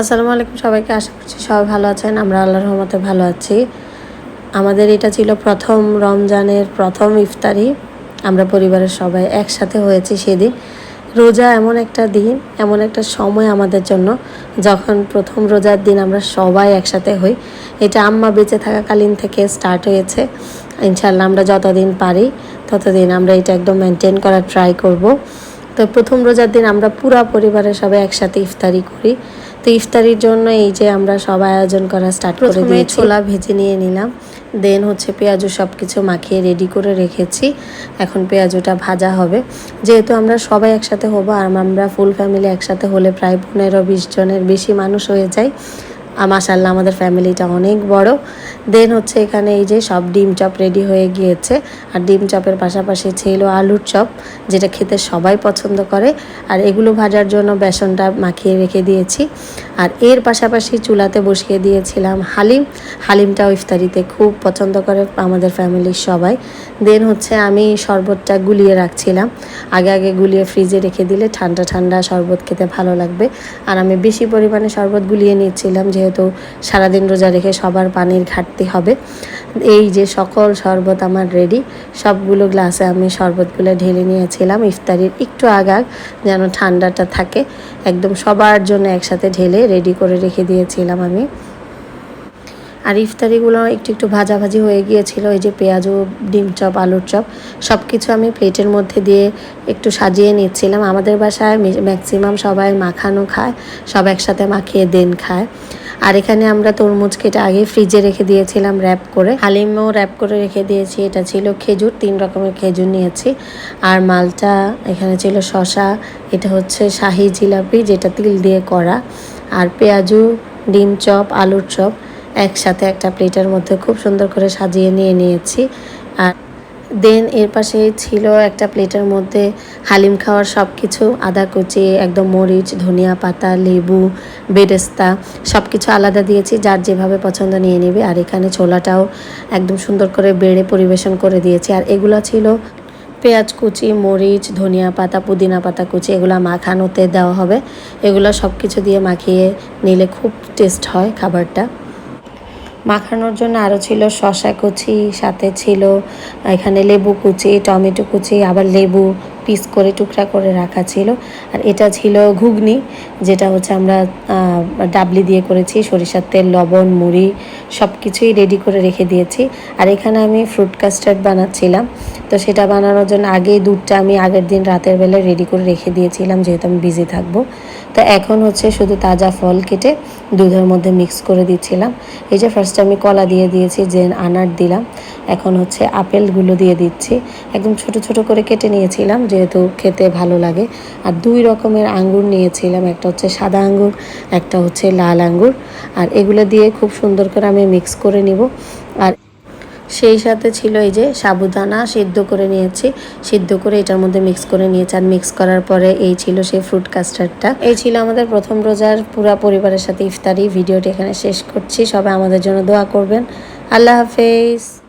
আসসালামু আলাইকুম সবাইকে, আশা করছি সবাই ভালো আছেন। আমরা আল্লাহর রহমতে ভালো আছি। আমাদের এটা ছিল প্রথম রমজানের প্রথম ইফতারি। আমরা পরিবারের সবাই একসাথে হয়েছি সেদিন। রোজা এমন একটা দিন, এমন একটা সময় আমাদের জন্য, যখন প্রথম রোজার দিন আমরা সবাই একসাথে হই। এটা আম্মা বেঁচে থাকাকালীন থেকে স্টার্ট হয়েছে। ইনশাল্লাহ আমরা যতদিন পারি, ততদিন আমরা এটা একদম মেনটেন করার ট্রাই করব। তো প্রথম রোজার দিন আমরা পুরা পরিবারের সবাই একসাথে ইফতারি করি। তো ইফতারির জন্য এই যে আমরা সবাই আয়োজন করা স্টার্ট করে দিয়ে ছোলা ভেজে নিয়ে নিলাম। দেন হচ্ছে পেঁয়াজু সব কিছু মাখিয়ে রেডি করে রেখেছি। এখন পেঁয়াজুটা ভাজা হবে। যেহেতু আমরা সবাই একসাথে হব আর আমরা ফুল ফ্যামিলি একসাথে হলে প্রায় পনেরো বিশ জনের বেশি মানুষ হয়ে যায় মাসাল্লাহ আমাদের ফ্যামিলিটা অনেক বড়। দেন হচ্ছে এখানে এই যে সব ডিম চপ রেডি হয়ে গিয়েছে। আর ডিম চপের পাশাপাশি ছিল আলুর চপ, যেটা খেতে সবাই পছন্দ করে। আর এগুলো ভাজার জন্য বেসনটা মাখিয়ে রেখে দিয়েছি। আর এর পাশাপাশি চুলাতে বসিয়ে দিয়েছিলাম হালিম। হালিমটাও ইফতারিতে খুব পছন্দ করে আমাদের ফ্যামিলির সবাই। দেন হচ্ছে আমি শরবতটা গুলিয়ে রাখছিলাম। আগে আগে গুলিয়ে ফ্রিজে রেখে দিলে ঠান্ডা ঠান্ডা শরবত খেতে ভালো লাগবে। আর আমি বেশি পরিমাণে শরবত গুলিয়ে নিচ্ছিলাম, যেহেতু সারাদিন রোজা রেখে সবার পানির ঘাটতি হবে, এই যে সকল শরবত আমার রেডি সবগুলো গ্লাসে আমি শরবতগুলো ঢেলে নিয়েছিলাম। ইফতারির একটু আগাগ যেন ঠান্ডাটা থাকে, একদম সবার জন্য একসাথে ঢেলে রেডি করে রেখে দিয়েছিলাম আমি। আর ইফতারিগুলো একটু একটু ভাজাভাজি হয়ে গিয়েছিল, এই যে পেঁয়াজু, ডিম চপ, আলুর চপ সব কিছু আমি প্লেটের মধ্যে দিয়ে একটু সাজিয়ে নিচ্ছিলাম। আমাদের বাসায় ম্যাক্সিমাম সবাই মাখানো খায়, সব একসাথে মাখিয়ে দেন খায়। আর এখানে আমরা তরমুজ কেটে আগে ফ্রিজে রেখে দিয়েছিলাম র্যাপ করে। হালিমও র্যাপ করে রেখে দিয়েছি। এটা ছিল খেজুর, তিন রকমের খেজুর নিয়েছি। আর মালটা এখানে ছিল শশা এটা হচ্ছে শাহি জিলাপি, যেটা তিল দিয়ে করা। আর পেঁয়াজু, ডিম চপ, আলুর চপ একসাথে একটা প্লেটের মধ্যে খুব সুন্দর করে সাজিয়ে নিয়ে নিয়েছি। আর দেন এর পাশে ছিল একটা প্লেটের মধ্যে হালিম খাওয়ার সব কিছু আদা কুচি, একদম মরিচ, ধনিয়া পাতা, লেবু, বেরেস্তা সব কিছু আলাদা দিয়েছি, যার যেভাবে পছন্দ নিয়ে নেবে। আর এখানে ছোলাটাও একদম সুন্দর করে বেড়ে পরিবেশন করে দিয়েছি। আর এগুলো ছিল পেঁয়াজ কুচি, মরিচ, ধনিয়া পাতা, পুদিনা পাতা কুচি, এগুলো মাখানোতে দেওয়া হবে। এগুলো সব কিছু দিয়ে মাখিয়ে নিলে খুব টেস্ট হয় খাবারটা। মাখানোর জন্য আরও ছিল শশা কুচি, সাথে ছিল এখানে লেবু কুচি, টমেটো কুচি, আবার লেবু পিস করে টুকরা করে রাখা ছিল। আর এটা ছিল ঘুগনি, যেটা হচ্ছে আমরা ডাবলি দিয়ে করেছি, সরিষার তেল, লবণ, মুড়ি সব কিছুই রেডি করে রেখে দিয়েছি। আর এখানে আমি ফ্রুট কাস্টার্ড বানাচ্ছিলাম। তো সেটা বানানোর জন্য আগেই দুধটা আমি আগের দিন রাতের বেলায় রেডি করে রেখে দিয়েছিলাম, যেহেতু আমি বিজি থাকব। তো এখন হচ্ছে শুধু তাজা ফল কেটে দুধের মধ্যে মিক্স করে দিচ্ছিলাম। এই যে ফার্স্টে আমি কলা দিয়ে দিয়েছি যে আনার দিলাম। এখন হচ্ছে আপেলগুলো দিয়ে দিচ্ছি। একদম ছোট ছোট করে কেটে নিয়েছিলাম, যেহেতু খেতে ভালো লাগে। আর দুই রকমের আঙ্গুর নিয়েছিলাম, একটা হচ্ছে সাদা আঙ্গুর, একটা হচ্ছে লাল আঙ্গুর। আর এগুলো দিয়ে খুব সুন্দর করে আমি মিক্স করে নিব। আর সেই সাথে ছিল এই যে সাবুদানা সিদ্ধ করে নিয়েছি। সিদ্ধ করে এটার মধ্যে মিক্স করে নিয়েছি। আর মিক্স করার পরে এই ছিল সেই ফ্রুট কাস্টার্ডটা এই ছিল আমাদের প্রথম রোজার পুরা পরিবারের সাথে ইফতারি। ভিডিওটি এখানে শেষ করছি। সবাই আমাদের জন্য দোয়া করবেন। আল্লাহ হাফেজ।